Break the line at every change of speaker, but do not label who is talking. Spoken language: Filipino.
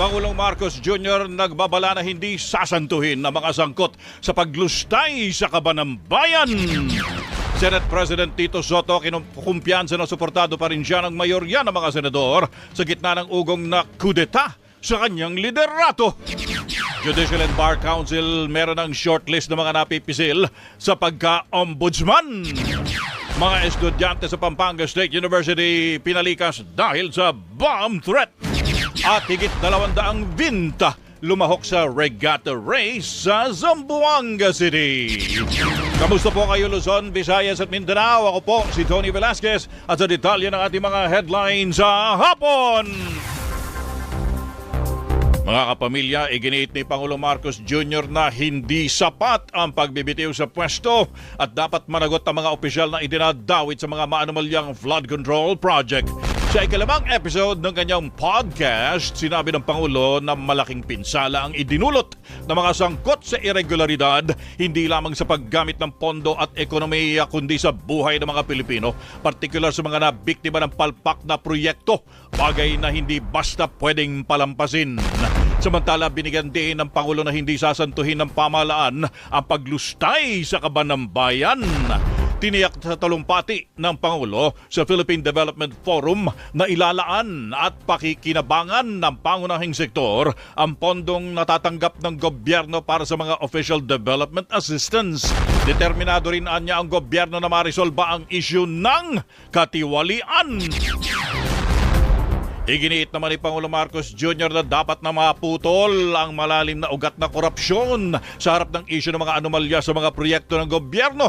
Pangulong Marcos Jr. nagbabala na hindi sasantuhin ang mga sangkot sa paglustay sa kaban ng bayan. Senate President Tito Soto kinukumpiyansa na suportado pa rin siya ng mayorya ng mga senador sa gitna ng ugong na kudeta sa kanyang liderato. Judicial and Bar Council meron ng shortlist ng mga napipisil sa pagka-ombudsman. Mga estudyante sa Pampanga State University pinalikas dahil sa bomb threat. At higit dalawandaang vinta lumahok sa regatta race sa Zamboanga City. Kamusta po kayo Luzon, Visayas at Mindanao? Ako po si Tony Velasquez at sa detalye ng ating mga headlines sa hapon. Mga kapamilya, iginiit ni Pangulong Marcos Jr. na hindi sapat ang pagbibitiw sa pwesto at dapat managot ang mga opisyal na idinadawit sa mga maanumalyang flood control project. Sa ikalimang episode ng kanyang podcast, sinabi ng Pangulo na malaking pinsala ang idinulot ng mga sangkot sa irregularidad hindi lamang sa paggamit ng pondo at ekonomiya kundi sa buhay ng mga Pilipino, partikular sa mga nabiktima ng palpak na proyekto, bagay na hindi basta pwedeng palampasin. Samantala, binigyan din ng Pangulo na hindi sasantuhin ng pamahalaan ang paglustay sa kaban ng bayan. Tiniyak sa talumpati ng Pangulo sa Philippine Development Forum na ilalaan at pakikinabangan ng pangunahing sektor ang pondong natatanggap ng gobyerno para sa mga official development assistance. Determinado rin anya ang gobyerno na marisolba ang issue ng katiwalian. Iginiit naman ni Pangulo Marcos Jr. na dapat na maputol ang malalim na ugat na korupsyon sa harap ng isyu ng mga anomalya sa mga proyekto ng gobyerno.